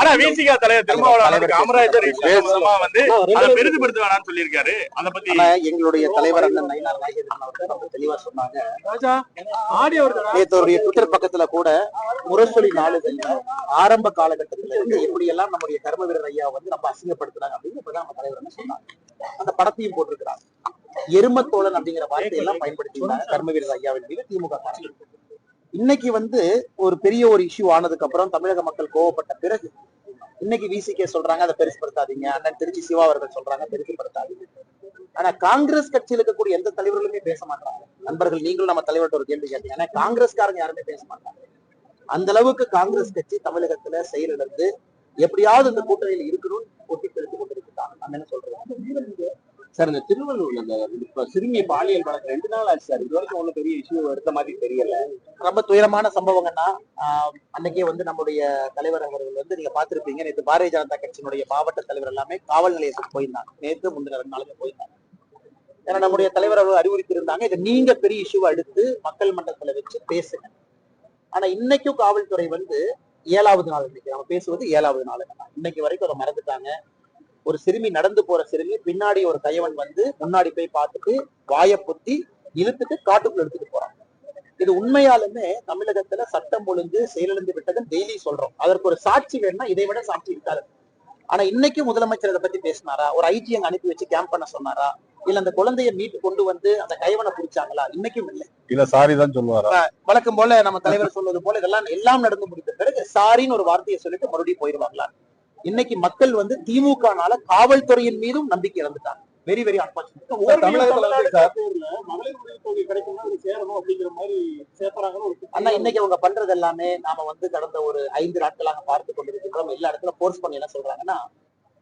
ஆனா விசிகா தலைவர் திருமாவளவன் காமராஜர் வந்து அதை பெரிதுபடுத்த வேணாம்னு சொல்லியிருக்காரு. அத பத்தி எங்களுடைய தலைவர் அண்ணன் நயினார் நாகேந்திரன் அவர்கள் ரொம்ப தெளிவா சொன்னாங்க. அவருடைய ட்விட்டர் பக்கத்துல கூட முரசொலி நாளிதழ்ல ஆரம்ப காலகட்டத்துல இருந்து எப்படி எல்லாம் நம்முடைய கர்ம வீரர் ஐயா வந்து நம்ம அசிங்கப்படுத்துறாங்க அப்படின்னு இப்பதான் நம்ம தலைவர் என்ன சொன்னாங்க. அந்த படத்தையும் போட்டிருக்கிறாங்க எருமத்தோழன் அப்படிங்கிற வார்த்தையெல்லாம் பயன்படுத்தினாங்க கர்ம வீரர் ஐயாவின் மீது திமுக. இன்னைக்கு வந்து ஒரு பெரிய ஒரு இஷ்யூ ஆனதுக்கு அப்புறம் தமிழக மக்கள் கோவப்பட்ட பிறகு இன்னைக்கு விசிகே சொல்றாங்க அதை பெருசுப்படுத்தாதீங்க அண்ணன் திருச்சி சிவா அவர்கள் சொல்றாங்க பெருசுப்படுத்தாதீங்க ஆனா காங்கிரஸ் கட்சியில் இருக்கக்கூடிய எந்த தலைவர்களுமே பேச மாட்டாங்க. நண்பர்கள் நீங்களும் நம்ம தலைவர்கிட்ட ஒரு கேள்வி கேட்டீங்க. ஆனா காங்கிரஸ்காரங்க யாருமே பேச மாட்டாங்க. அந்த அளவுக்கு காங்கிரஸ் கட்சி தமிழகத்துல செயலிழந்து எப்படியாவது இந்த கூட்டணியில் இருக்கணும்னு ஒட்டி பெருத்து கொண்டிருக்கிறாங்க நம்ம என்ன சொல்றோம் சார் இந்த திருவள்ளூர்ல இந்த இப்ப சிறுமி பாலியல் வழக்கு ரெண்டு நாள் ஆச்சு சார். இது வரைக்கும் ஒன்றும் பெரிய இஷ்யூ எடுத்த மாதிரி தெரியல. ரொம்ப துயரமான சம்பவங்கன்னா ஆஹ், அன்னைக்கே வந்து நம்முடைய தலைவர் அவர்கள் வந்து நீங்க பார்த்திருப்பீங்க. நேற்று பாரதிய ஜனதா கட்சியினுடைய மாவட்ட தலைவர் எல்லாமே காவல் நிலையத்துக்கு போயிருந்தாங்க. நேற்று முந்தின ரெண்டு நாளுக்கு போயிருந்தாங்க. ஏன்னா நம்முடைய தலைவர் அவர்கள் அறிவுறுத்தியிருந்தாங்க. இதை நீங்க பெரிய இஷ்யூ எடுத்து மக்கள் மன்றத்துல வச்சு பேசுங்க. ஆனா இன்னைக்கும் காவல்துறை வந்து ஏழாவது நாள் இன்னைக்கு நம்ம பேசுவது ஏழாவது நாள் இன்னைக்கு வரைக்கும் அதை மறந்துட்டாங்க. ஒரு சிறுமி நடந்து போற சிறுமி பின்னாடி ஒரு கையவன் வந்து முன்னாடி போய் பார்த்துட்டு வாயை பொத்தி இழுத்துட்டு காட்டுக்குள்ள எடுத்துட்டு போறான். இது உண்மையாலுமே தமிழகத்துல சட்டம் ஒழுங்கு செயலிழந்து விட்டதுன்னு டெய்லி சொல்றோம். அதற்கு ஒரு சாட்சி வேணும்னா இதை விட சாட்சி இருக்காது. ஆனா இன்னைக்கு முதலமைச்சர் இதை பத்தி பேசினாரா? ஒரு ஐஜி அங்க அனுப்பி வச்சு கேம்ப் பண்ண சொன்னாரா? இல்ல அந்த குழந்தைய மீட்டு கொண்டு வந்து அந்த கைவனை பிடிச்சாங்களா? இன்னைக்கும் இல்லை. இல்ல சாரி தான் சொல்லுவாரா? வழக்கம் போல நம்ம தலைவர் சொல்வது போல இதெல்லாம் எல்லாம் நடந்து முடிந்த பிறகு சாரின்னு ஒரு வார்த்தையை சொல்லிட்டு மறுபடியும் போயிருவாங்களா? இன்னைக்கு மக்கள் வந்து திமுகனால காவல்துறையின் மீதும் நம்பிக்கை இழந்துட்டாங்க. வெரி வெரி அண்ணா இன்னைக்கு அவங்க பண்றது எல்லாமே நாம வந்து கடந்த ஒரு ஐந்து நாட்களாக பார்த்து கொண்டிருக்கின்றோம். எல்லா இடத்துல போர்ஸ் பண்ணி என்ன சொல்றாங்கன்னா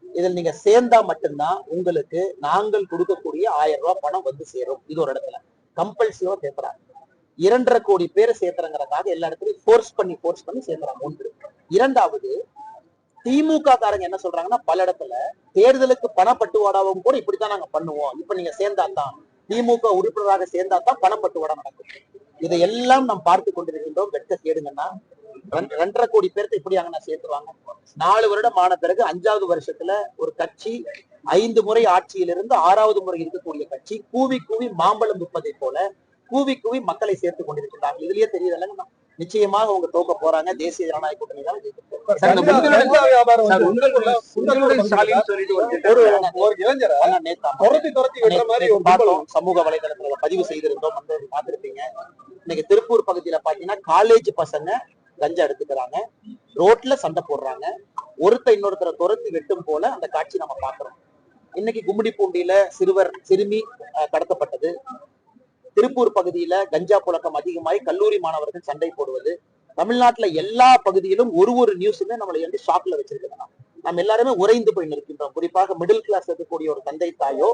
இதில் நீங்க சேர்ந்தா மட்டும்தான் உங்களுக்கு நாங்கள் கொடுக்கக்கூடிய ஆயிரம் ரூபாய் பணம் வந்து சேரும். இது ஒரு இடத்துல. கம்பல்சிவா சேர்த்துறாங்க இரண்டரை கோடி பேர் சேர்த்துறங்கிறதுக்காக எல்லா இடத்துலயும் ஃபோர்ஸ் பண்ணி ஃபோர்ஸ் பண்ணி சேர்த்துறாங்க ஒன்று. இரண்டாவது திமுக காரங்க என்ன சொல்றாங்கன்னா பல இடத்துல தேர்தலுக்கு பணப்பட்டுவாடாவும் கூட இப்படித்தான் நாங்க பண்ணுவோம். இப்ப நீங்க சேர்ந்தா தான் திமுக உறுப்பினராக சேர்ந்தா தான் பணப்பட்டுவாடா நடக்கும். இதையெல்லாம் நாம் பார்த்து கொண்டிருக்கின்றோம். வெட்க கேடுங்கன்னா ரெண்டரை கோடி பேருக்கு இப்படி அங்க சேர்த்துவாங்க நாலு வருடம் ஆன பிறகு அஞ்சாவது வருஷத்துல ஒரு கட்சி ஐந்து முறை ஆட்சியிலிருந்து ஆறாவது முறை இருக்கக்கூடிய கட்சி கூவி கூவி மாம்பழம் விற்பதை போல கூவி கூவி மக்களை சேர்த்து கொண்டிருக்கிறாங்க இதுலயே தெரியுதுல்லங்க நிச்சயமாக அவங்க தோக்க போறாங்க. தேசிய ஜனநாயக கூட்டணி தான். சமூக வலைதளத்துல பதிவு செய்திருந்தோம் பார்த்திருப்பீங்க. இன்னைக்கு திருப்பூர் பகுதியில பாத்தீங்கன்னா காலேஜ் பசங்க கஞ்சா எடுத்துக்கிறாங்க. ரோட்ல சண்டை போடுறாங்க. ஒருத்தர் இன்னொருத்தரை துரத்தி வெட்டும் போல அந்த காட்சி நம்ம பாக்குறோம் இன்னைக்கு கும்மிடிப்பூண்டியில சிறுவர் சிறுமி கடத்தப்பட்டது. திருப்பூர் பகுதியில கஞ்சா புழக்கம் அதிகமாகி கல்லூரி மாணவர்கள் சண்டை போடுவது. தமிழ்நாட்டுல எல்லா பகுதியிலும் ஒரு ஒரு நியூஸுமே நம்மளை வந்து ஷாக்ல வச்சிருக்காங்க நம்ம எல்லாருமே உறைந்து போய் நிற்கின்றோம். குறிப்பாக மிடில் கிளாஸ் இருக்கக்கூடிய ஒரு தந்தை தாயோ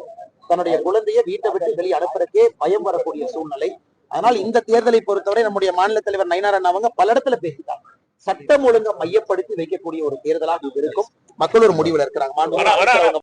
தன்னுடைய குழந்தைய வீட்டை விட்டு வெளியே அனுப்புறதுக்கே பயம் வரக்கூடிய சூழ்நிலை. அதனால் இந்த தேர்தலை பொறுத்தவரை நம்முடைய மாநில தலைவர் நயினாரன் அவங்க பல இடத்துல பேசிட்டாங்க. சட்டம் ஒழுங்கை மையப்படுத்தி வைக்கக்கூடிய ஒரு தேர்தலாக இது இருக்கும். மக்கள் ஒரு முடிவுல இருக்கிறாங்க.